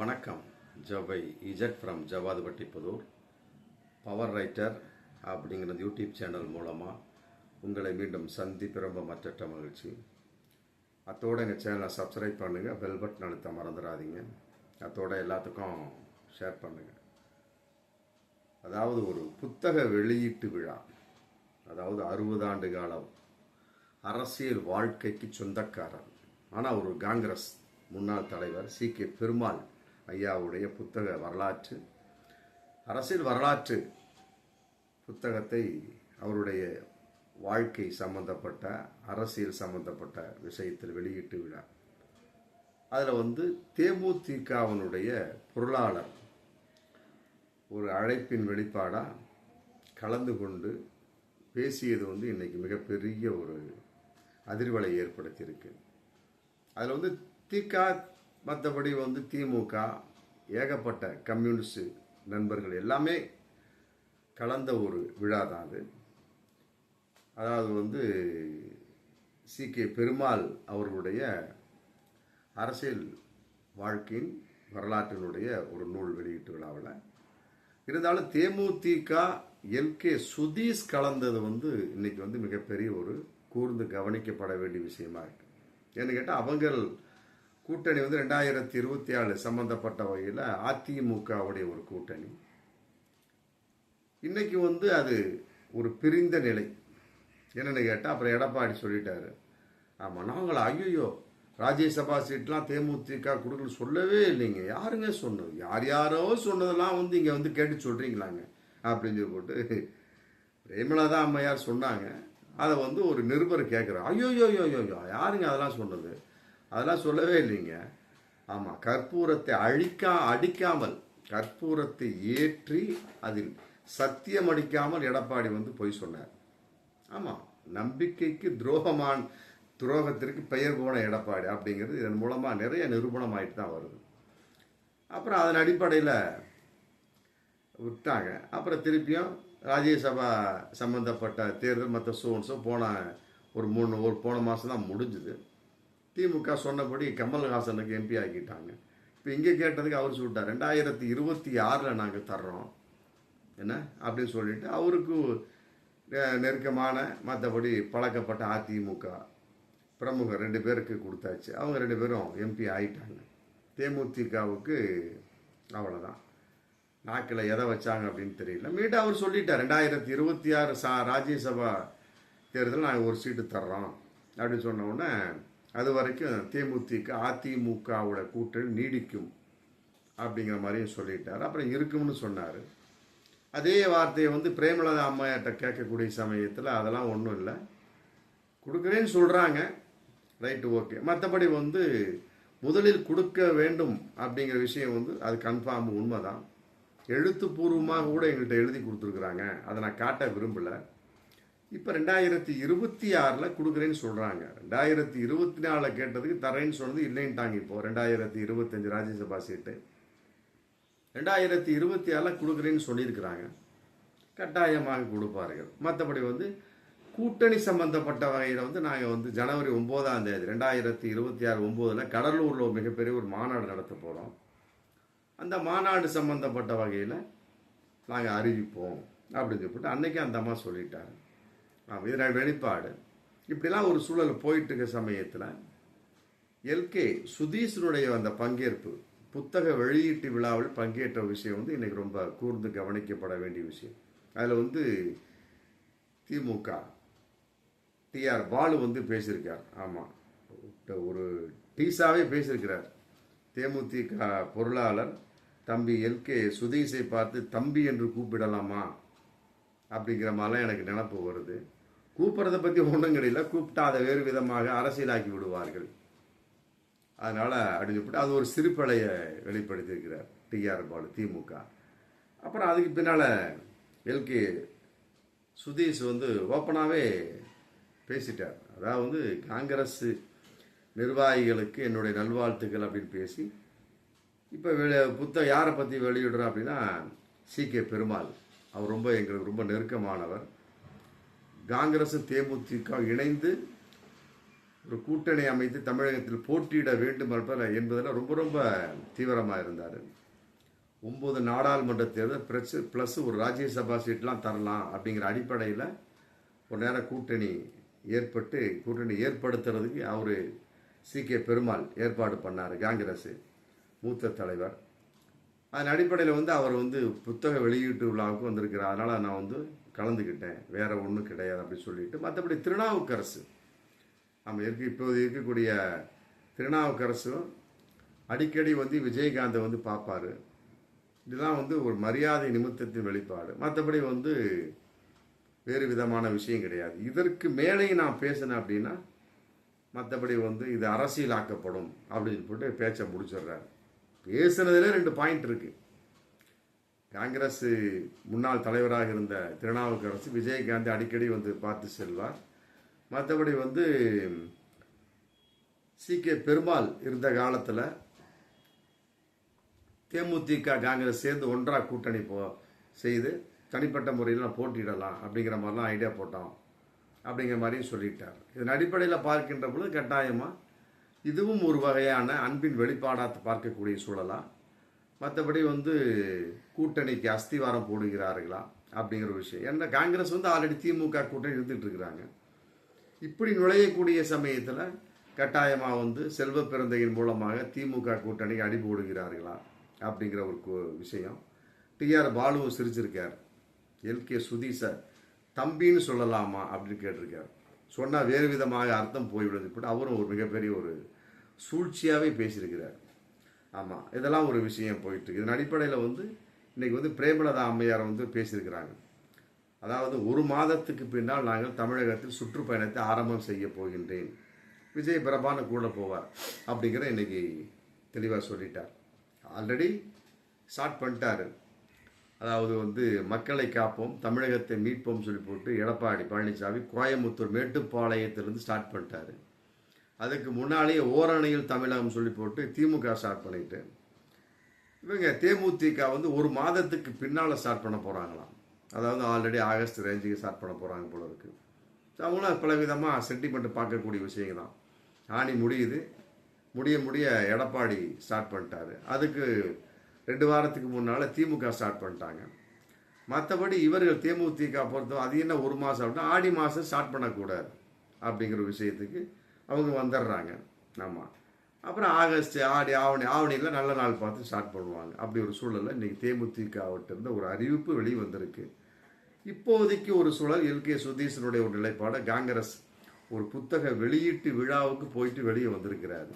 வணக்கம். ஜவை Z from Javadhupatti Puthur. Power writer அப்படிங்கிற யூடியூப் சேனல் மூலமாக உங்களை மீண்டும் சந்திப்பு ரொம்ப மற்றற்ற மகிழ்ச்சி. அத்தோட எங்கள் சேனலை சப்ஸ்கிரைப் பண்ணுங்கள் பெல் பட்டன் அழுத்த மறந்துடாதீங்க. அத்தோட எல்லாத்துக்கும் ஷேர் பண்ணுங்கள் அதாவது ஒரு புத்தக வெளியீட்டு விழா. அதாவது அறுபது ஆண்டு காலம் அரசியல் வாழ்க்கைக்கு சொந்தக்காரர் ஆனால் ஒரு காங்கிரஸ் முன்னாள் தலைவர் சி கே பெருமாள் ஐயாவுடைய புத்தக வரலாற்று அரசியல் வரலாற்று புத்தகத்தை அவருடைய வாழ்க்கை சம்பந்தப்பட்ட அரசியல் சம்பந்தப்பட்ட விஷயத்தில் வெளியிட்டு விழா அதில் வந்து தேமுதிகவனுடைய பொருளாளர் ஒரு அழைப்பின் வெளிப்பாடாக கலந்து கொண்டு பேசியது வந்து இன்றைக்கி மிகப்பெரிய ஒரு அதிர்வலை ஏற்படுத்தியிருக்கு. அதில் வந்து திகா மற்றபடி வந்து திமுக ஏகப்பட்ட கம்யூனிஸ்ட் நண்பர்கள் எல்லாமே கலந்த ஒரு விழா தான் அது. அதாவது வந்து சி. கே. பெருமாள் அவர்களுடைய அரசியல் வாழ்க்கையின் வரலாற்றினுடைய ஒரு நூல் வெளியீட்டு விழாவில். இருந்தாலும் தேமுதிக எல்கே சுதீஷ் கலந்தது வந்து இன்னைக்கு வந்து மிகப்பெரிய ஒரு கூர்ந்து கவனிக்கப்பட வேண்டிய விஷயமா இருக்கு. ஏன்னு கேட்டால் அவங்கள் கூட்டணி வந்து ரெண்டாயிரத்தி இருபத்தி ஆறு சம்மந்தப்பட்ட வகையில் அதிமுகவுடைய ஒரு கூட்டணி. இன்றைக்கி வந்து அது ஒரு பிரிந்த நிலை. என்னென்னு கேட்டால் அப்புறம் எடப்பாடி சொல்லிட்டாரு. ஆமாம் நாங்கள் ஐயோ ராஜ்யசபா சீட்லாம் தேமுதிக கொடுக்கல சொல்லவே இல்லைங்க. யாருங்க சொன்னது? யார் யாரோ சொன்னதெல்லாம் வந்து இங்கே வந்து கேட்டு சொல்கிறீங்களாங்க அப்படின்னு சொல்லி போட்டு பிரேமலதா அம்மையார் சொன்னாங்க. அதை வந்து ஒரு நிருபர் கேட்குறாரு ஐயோ யோ யோ யோ யோ யாருங்க அதெல்லாம் சொன்னது? அதெல்லாம் சொல்லவே இல்லைங்க. ஆமாம் கற்பூரத்தை அழிக்கா அடிக்காமல் கற்பூரத்தை ஏற்றி அதில் சத்தியம் அடிக்காமல் எடப்பாடி வந்து பொய் சொன்னார். ஆமாம் நம்பிக்கைக்கு துரோகமான் துரோகத்திற்கு பெயர் போன எடப்பாடி அப்படிங்கிறது இதன் மூலமாக நிறைய நிரூபணம் ஆயிட்டு தான் வருது. அப்புறம் அதன் அடிப்படையில் விட்டாங்க. அப்புறம் திருப்பியும் ராஜ்யசபா சம்மந்தப்பட்ட தேர்தல் மற்ற சோன்ஸோ போன ஒரு மூணு ஒரு போன மாதம் தான் முடிஞ்சுது. திமுக சொன்னபடி கமல்ஹாசனுக்கு எம்பி ஆக்கிட்டாங்க. இப்போ இங்கே கேட்டதுக்கு அவர் சொல்லிட்டார் ரெண்டாயிரத்தி இருபத்தி ஆறில் நாங்கள் தர்றோம். என்ன? அப்படின்னு சொல்லிட்டு அவருக்கு நெருக்கமான மற்றபடி பழக்கப்பட்ட அதிமுக பிரமுகர் ரெண்டு பேருக்கு கொடுத்தாச்சு. அவங்க ரெண்டு பேரும் எம்பி ஆயிட்டாங்க. தேமுதிகவுக்கு அவ்வளோதான் நாக்கில் எதை வச்சாங்க அப்படின்னு தெரியல. மீண்டும் அவர் சொல்லிட்டார் ரெண்டாயிரத்தி இருபத்தி ஆறு சா ராஜ்யசபா தேர்தல் நாங்கள் ஒரு சீட்டு தர்றோம். அப்படின்னு சொன்ன உடனே அது வரைக்கும் தேமுதிக அதிமுகவோட கூட்டணி நீடிக்கும் அப்படிங்கிற மாதிரியும் சொல்லிட்டார். அப்புறம் இருக்கும்னு சொன்னார். அதே வார்த்தையை வந்து பிரேமலதா அம்மையாட்ட கேட்கக்கூடிய சமயத்தில் அதெல்லாம் ஒன்றும் இல்லை. கொடுக்குறேன்னு சொல்கிறாங்க ரைட்டு ஓகே. மற்றபடி வந்து முதலில் கொடுக்க வேண்டும் அப்படிங்கிற விஷயம் வந்து அது கன்ஃபார்ம் உண்மைதான். எழுத்துப்பூர்வமாக கூட எங்கள்கிட்ட எழுதி கொடுத்துருக்குறாங்க. அதை நான் காட்ட விரும்பலை. இப்போ ரெண்டாயிரத்தி இருபத்தி ஆறில் கொடுக்குறேன்னு சொல்கிறாங்க ரெண்டாயிரத்தி இருபத்தி நாலில் கேட்டதுக்கு தரேன்னு சொன்னது இல்லைன்ட்டாங்க இப்போது ரெண்டாயிரத்தி இருபத்தஞ்சு ராஜ்யசபா சீட்டு. ரெண்டாயிரத்தி இருபத்தி ஆறில் கொடுக்குறேன்னு சொல்லியிருக்கிறாங்க. கட்டாயமாக கொடுப்பார்கள். மற்றபடி வந்து கூட்டணி சம்பந்தப்பட்ட வகையில் வந்து நாங்கள் வந்து ஜனவரி ஒம்போதாம் தேதி ரெண்டாயிரத்தி இருபத்தி ஆறு ஒம்போதில் கடலூரில் ஒரு மிகப்பெரிய ஒரு மாநாடு நடத்த போகிறோம் அந்த மாநாடு சம்பந்தப்பட்ட வகையில் நாங்கள் அறிவிப்போம். அப்படின்னு சொல்லிட்டு அன்னைக்கு அந்த அம்மா சொல்லிட்டாங்க. இதனால் இது நான் வெளிப்பாடு. இப்படிலாம் ஒரு சூழல் போயிட்டு இருக்க சமயத்தில் எல்கே சுதீஷனுடைய அந்த பங்கேற்பு புத்தக வெளியீட்டு விழாவில் பங்கேற்ற விஷயம் வந்து இன்றைக்கி ரொம்ப கூர்ந்து கவனிக்கப்பட வேண்டிய விஷயம். அதில் வந்து திமுக டிஆர் பாலு வந்து பேசியிருக்கார். ஆமாம் ஒரு டீஸாவே பேசியிருக்கிறார். தேமுதிக பொருளாளர் தம்பி எல்கே சுதீஷை பார்த்து தம்பி என்று கூப்பிடலாமா? அப்படிங்கிற மாதிரிலாம் எனக்கு நினப்பு வருது. கூப்பிட்றத பற்றி ஒன்றும் கிடையில. கூப்பிட்டா அதை வேறு விதமாக அரசியலாக்கி விடுவார்கள். அதனால் அப்படின்னு சொல்லிட்டு அது ஒரு சிறுபலையை வெளிப்படுத்தியிருக்கிறார். டிஆர் பாலு திமுக அப்புறம் அதுக்கு பின்னால் எல்கே சுதீஷ் வந்து ஓப்பனாகவே பேசிட்டார். அதாவது வந்து காங்கிரஸ் நிர்வாகிகளுக்கு என்னுடைய நல்வாழ்த்துக்கள் அப்படின்னு பேசி இப்போ வெளி புத்த யாரை பற்றி வெளியிடுறோம் அப்படின்னா சி. கே. பெருமாள். அவர் ரொம்ப எங்களுக்கு ரொம்ப நெருக்கமானவர். காங்கிரஸ் தேமுதிக இணைந்து ஒரு கூட்டணி அமைத்து தமிழகத்தில் போட்டியிட வேண்டும் என்பதில் என்பதில் ரொம்ப ரொம்ப தீவிரமாக இருந்தார். ஒம்பது நாடாளுமன்ற தேர்தல் ப்ளஸ் ப்ளஸ் ஒரு ராஜ்யசபா சீட்லாம் தரலாம் அப்படிங்கிற அடிப்படையில் ஒரு நேரம் கூட்டணி ஏற்பட்டு கூட்டணி ஏற்படுத்துறதுக்கு அவர் சி கே பெருமாள் ஏற்பாடு பண்ணார் காங்கிரஸ் மூத்த தலைவர். அதன் அடிப்படையில் வந்து அவர் வந்து புத்தக வெளியீட்டு விழாவுக்கு வந்திருக்கிறார். அதனால் நான் வந்து கலந்துக்கிட்டேன் வேற ஒன்றும் கிடையாது அப்படின்னு சொல்லிட்டு மற்றபடி திருநாவுக்கரசு. நம்ம இருக்க இப்போது இருக்கக்கூடிய திருநாவுக்கரசும் அடிக்கடி வந்து விஜயகாந்தை வந்து பார்ப்பாரு. இதுதான் வந்து ஒரு மரியாதை நிமித்தத்தின் வெளிப்பாடு. மற்றபடி வந்து வேறு விதமான விஷயம் கிடையாது. இதற்கு மேலேயும் நான் பேசினேன் அப்படின்னா மற்றபடி வந்து இது அரசியலாக்கப்படும் அப்படின்னு போட்டு பேச்சை முடிச்சிடுறாரு. பேசுனதுல ரெண்டு பாயிண்ட் இருக்குது காங்கிரஸ் முன்னாள் தலைவராக இருந்த திருநாவுக்கரசு விஜயகாந்தி அடிக்கடி வந்து பார்த்து செல்வார். மற்றபடி வந்து சி. கே. பெருமாள் இருந்த காலத்தில் தேமுதிக காங்கிரஸ் சேர்ந்து ஒன்றாக கூட்டணி போ செய்து தனிப்பட்ட முறையில் போட்டியிடலாம் அப்படிங்கிற மாதிரிலாம் ஐடியா போட்டோம் அப்படிங்கிற மாதிரியும் சொல்லிட்டார். இதன் அடிப்படையில் பார்க்கின்ற பொழுது கட்டாயமாக இதுவும் ஒரு வகையான அன்பின் வெளிப்பாடாக பார்க்கக்கூடிய சூழலாக மற்றபடி வந்து கூட்டணிக்கு அஸ்திவாரம் போடுகிறார்களா அப்படிங்கிற விஷயம். ஏன்னா காங்கிரஸ் வந்து ஆல்ரெடி திமுக கூட்டணி இருந்துட்டு இருக்கிறாங்க. இப்படி நுழையக்கூடிய சமயத்தில் கட்டாயமாக வந்து செல்வ பிறந்தையின் மூலமாக திமுக கூட்டணிக்கு அடி போடுகிறார்களா அப்படிங்கிற ஒரு விஷயம். டிஆர் பாலு சிரிச்சிருக்கார். எல்கே சுதீசர் தம்பின்னு சொல்லலாமா அப்படின்னு கேட்டிருக்கார். சொன்னால் வேறு விதமாக அர்த்தம் போய்விடுது. இப்படி அவரும் ஒரு மிகப்பெரிய ஒரு சூழ்ச்சியாகவே பேசியிருக்கிறார். ஆமாம் இதெல்லாம் ஒரு விஷயம் போயிட்டுருக்கு இதன் அடிப்படையில் வந்து இன்றைக்கி வந்து பிரேமலதா அம்மையார் வந்து பேசியிருக்கிறாங்க. அதாவது ஒரு மாதத்துக்கு பின்னால் நாங்கள் தமிழகத்தில் சுற்றுப்பயணத்தை ஆரம்பம் செய்ய போகின்றேன். விஜய் பிரபான கூட போவார் அப்படிங்கிற இன்றைக்கி தெளிவாக சொல்லிட்டார். ஆல்ரெடி ஸ்டார்ட் பண்ணிட்டாரு. அதாவது வந்து மக்களை காப்போம் தமிழகத்தை மீட்போம் சொல்லி போட்டு எடப்பாடி பழனிசாமி கோயம்புத்தூர் மேட்டுப்பாளையத்திலிருந்து ஸ்டார்ட் பண்ணிட்டாரு. அதுக்கு முன்னாலேயே ஓரணையில் தமிழகம் சொல்லி போட்டு திமுக ஸ்டார்ட் பண்ணிட்டு இவங்க தேமுதிக வந்து ஒரு மாதத்துக்கு பின்னால் ஸ்டார்ட் பண்ண போகிறாங்களாம் அதாவது ஆல்ரெடி ஆகஸ்ட் ரேஞ்சுக்கு ஸ்டார்ட் பண்ண போகிறாங்க போல இருக்கு. அவங்களும் பல விதமாக சென்டிமெண்ட் பார்க்கக்கூடிய விஷயங்கள் தான். ஆணி முடியுது. முடிய முடிய எடப்பாடி ஸ்டார்ட் பண்ணிட்டாரு. அதுக்கு ரெண்டு வாரத்துக்கு முன்னால் திமுக ஸ்டார்ட் பண்ணிட்டாங்க. மற்றபடி இவர்கள் தேமுதிக பொறுத்தவரை அது என்ன ஒரு மாதம் அப்படின்னா ஆடி மாதம் ஸ்டார்ட் பண்ணக்கூடாது அப்படிங்கிற விஷயத்துக்கு அவங்க வந்துடுறாங்க. ஆமாம் அப்புறம் ஆகஸ்ட் ஆடி ஆவணி ஆவணியில் நல்ல நாள் பார்த்து ஸ்டார்ட் பண்ணுவாங்க. அப்படி ஒரு சூழலில் இன்றைக்கி தேமுதிகவிட்ட இருந்து ஒரு அறிவிப்பு வெளியே வந்திருக்கு இப்போதைக்கு ஒரு சூழல் எல்கே சுதீஷனுடைய ஒரு நிலைப்பாடு காங்கிரஸ் ஒரு புத்தக வெளியீட்டு விழாவுக்கு போயிட்டு வெளியே வந்திருக்கிறாரு.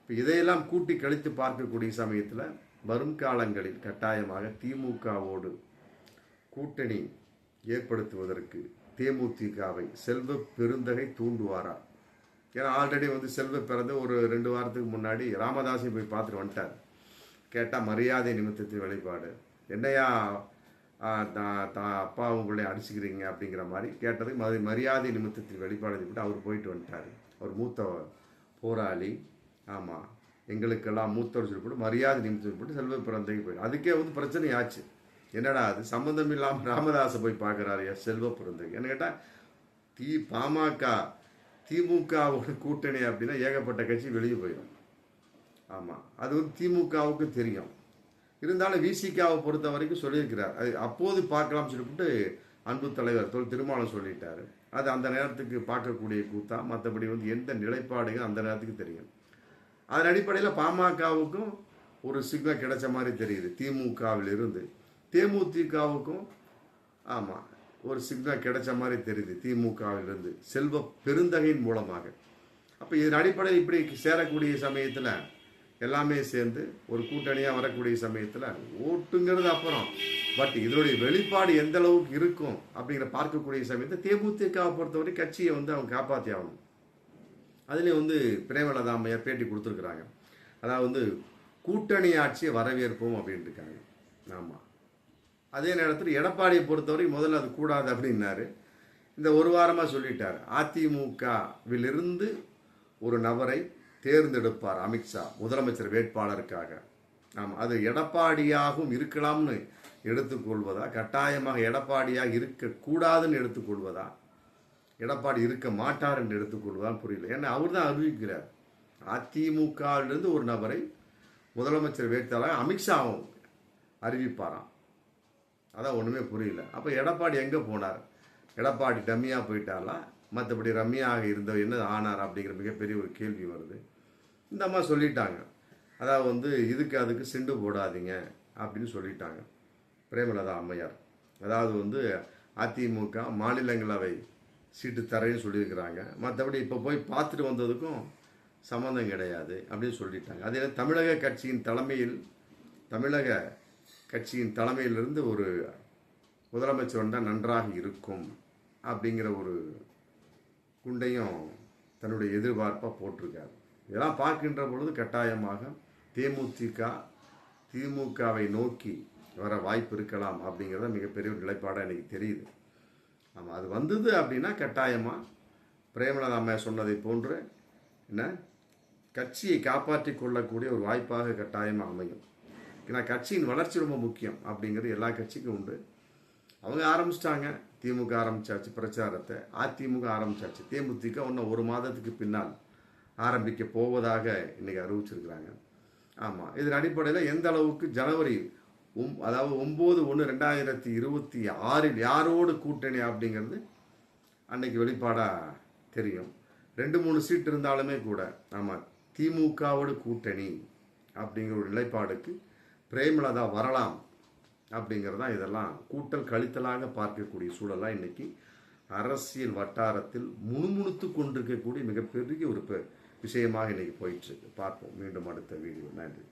இப்போ இதையெல்லாம் கூட்டி கழித்து பார்க்கக்கூடிய சமயத்தில் வரும் காலங்களில் கட்டாயமாக திமுகவோடு கூட்டணி ஏற்படுத்துவதற்கு தேமுதிகவை செல்வ பெருந்தகை தூண்டுவாரா? ஏன்னா ஆல்ரெடி வந்து செல்வ பிறந்து ஒரு ரெண்டு வாரத்துக்கு முன்னாடி ராமதாஸையும் போய் பார்த்துட்டு வந்துட்டார். கேட்டால் மரியாதை நிமித்தத்தின் வெளிப்பாடு என்னையா தான் தா- தா- அப்பா உங்களை அடிச்சுக்கிறீங்க அப்படிங்கிற மாதிரி கேட்டதுக்கு மரி மரியாதை நிமித்தத்தின் வெளிப்பாடு சொல்லிட்டு அவர் போயிட்டு வந்துட்டார். அவர் மூத்த போராளி. ஆமாம் எங்களுக்கெல்லாம் மூத்தவர் சொல்லி மரியாதை நிமித்தம் போட்டு செல்வ பிறந்தைக்கு போயிடும் அதுக்கே வந்து பிரச்சனை ஆச்சு என்னடா அது? சம்மந்தம் இல்லாமல் ராமதாஸை போய் பார்க்குறாரு செல்வ பிறந்தைக்கு என்ன கேட்டால் தி பாமக திமுகவோட கூட்டணி அப்படின்னா ஏகப்பட்ட கட்சி வெளியே போயிடும். ஆமாம் அது வந்து திமுகவுக்கு தெரியும். இருந்தாலும் விசிகாவை பொறுத்த வரைக்கும் சொல்லியிருக்கிறார். அது அப்போது பார்க்கலாம்னு சொல்லிவிட்டு அன்பு தலைவர் தொல் திருமாவளவன் சொல்லிட்டாரு. அது அந்த நேரத்துக்கு பார்க்கக்கூடிய கூத்தா மற்றபடி வந்து எந்த நிலைப்பாடுங்க அந்த நேரத்துக்கு தெரியும். அதன் அடிப்படையில் பாமகவுக்கும் ஒரு சிக்னல் கிடைச்ச மாதிரி தெரியுது திமுகவில் இருந்து தேமுதிகவுக்கும் ஆமாம் ஒரு சிக்னல் கிடைச்ச மாதிரி தெரியுது திமுகவிலிருந்து. செல்வ பெருந்தகையின் மூலமாக. அப்போ இதன் அடிப்படையில் இப்படி சேரக்கூடிய சமயத்தில் எல்லாமே சேர்ந்து ஒரு கூட்டணியாக வரக்கூடிய சமயத்தில் ஓட்டுங்கிறது அப்புறம். பட் இதனுடைய வெளிப்பாடு எந்த அளவுக்கு இருக்கும் அப்படிங்கிற பார்க்கக்கூடிய சமயத்தில் தேமுதிகவை பொறுத்தவரை கட்சியை வந்து அவங்க காப்பாற்றி ஆகணும். அதுலேயும் வந்து பிரேமலதா அம்மையார் பேட்டி கொடுத்துருக்குறாங்க. அதாவது வந்து கூட்டணி ஆட்சியை வரவேற்போம் அப்படின்ட்டு இருக்காங்க. ஆமாம் அதே நேரத்தில் எடப்பாடியை பொறுத்தவரை முதல்ல அது கூடாது அப்படின்னாரு. இந்த ஒரு வாரமாக சொல்லிட்டார். அதிமுகவிலிருந்து ஒரு நபரை தேர்ந்தெடுப்பார் அமித்ஷா முதலமைச்சர் வேட்பாளருக்காக. ஆமாம் அது எடப்பாடியாகவும் இருக்கலாம்னு எடுத்துக்கொள்வதா? கட்டாயமாக எடப்பாடியாக இருக்கக்கூடாதுன்னு எடுத்துக்கொள்வதா? எடப்பாடி இருக்க மாட்டார் என்று எடுத்துக்கொள்வதான்னு புரியல. ஏன்னா அவர் தான் அறிவிக்கிறார். அதிமுகவிலிருந்து ஒரு நபரை முதலமைச்சர் வேட்பாளர் அமித்ஷாவும் அறிவிப்பாராம். அதான் ஒன்றுமே புரியல. அப்போ எடப்பாடி எங்கே போனார்? எடப்பாடி டம்மியாக போயிட்டாலாம் மற்றபடி ரம்மியாக இருந்த என்ன ஆனார் அப்படிங்கிற மிகப்பெரிய ஒரு கேள்வி வருது. இந்த அம்மா சொல்லிட்டாங்க. அதாவது வந்து இதுக்கு அதுக்கு சிண்டு போடாதீங்க அப்படின்னு சொல்லிட்டாங்க. பிரேமலதா அம்மையார். அதாவது வந்து அதிமுக மாநிலங்களவை சீட்டு தரேன்னு சொல்லியிருக்கிறாங்க. மற்றபடி இப்போ போய் பார்த்துட்டு வந்ததுக்கும் சம்மந்தம் கிடையாது அப்படின்னு சொல்லிட்டாங்க. அதே தமிழக கட்சியின் தலைமையில் தமிழக கட்சியின் தலைமையிலிருந்து ஒரு முதலமைச்சர் வந்தால் நன்றாக இருக்கும் அப்படிங்கிற ஒரு குண்டையும் தன்னுடைய எதிர்பார்ப்பாக போட்டிருக்காரு. இதெல்லாம் பார்க்கின்ற பொழுது கட்டாயமாக தேமுதிக திமுகவை நோக்கி வர வாய்ப்பு இருக்கலாம் அப்படிங்கிறத மிகப்பெரிய ஒரு நிலைப்பாடாக எனக்கு தெரியுது. ஆமாம் அது வந்தது அப்படின்னா கட்டாயமாக பிரேமலதா அம்மையா சொன்னதை போன்று என்ன கட்சியை காப்பாற்றி கொள்ளக்கூடிய ஒரு வாய்ப்பாக கட்டாயமாக அமையும். ஏன்னா கட்சியின் வளர்ச்சி ரொம்ப முக்கியம் அப்படிங்கிறது எல்லா கட்சிக்கும் உண்டு. அவங்க ஆரம்பிச்சிட்டாங்க திமுக ஆரம்பிச்சாச்சு பிரச்சாரத்தை அதிமுக ஆரம்பிச்சாச்சு. தேமுதிக இன்னும் ஒரு மாதத்துக்கு பின்னால் ஆரம்பிக்க போவதாக இன்றைக்கி அறிவிச்சிருக்கிறாங்க. ஆமாம் இதன் அடிப்படையில் எந்த அளவுக்கு ஜனவரி ஒம் அதாவது ஒம்பது ஒன்று ரெண்டாயிரத்தி இருபத்தி ஆறில் யாரோடு கூட்டணி அப்படிங்கிறது அன்னைக்கு வெளிப்பாடாக தெரியும். ரெண்டு மூணு சீட் இருந்தாலுமே கூட ஆமாம் திமுகவோடு கூட்டணி அப்படிங்கிற ஒரு நிலைப்பாடுக்கு பிரேமலதா வரலாம் அப்படிங்கிறது தான் இதெல்லாம். கூட்டல் கழித்தலாக பார்க்கக்கூடிய சூழலாக இன்னைக்கு அரசியல் வட்டாரத்தில் முணுமுணுத்து கொண்டிருக்கக்கூடிய மிகப்பெரிய ஒரு பெ- விஷயமாக இன்றைக்கி போயிட்டுருக்கு பார்ப்போம். மீண்டும் அடுத்த வீடியோ. நன்றி.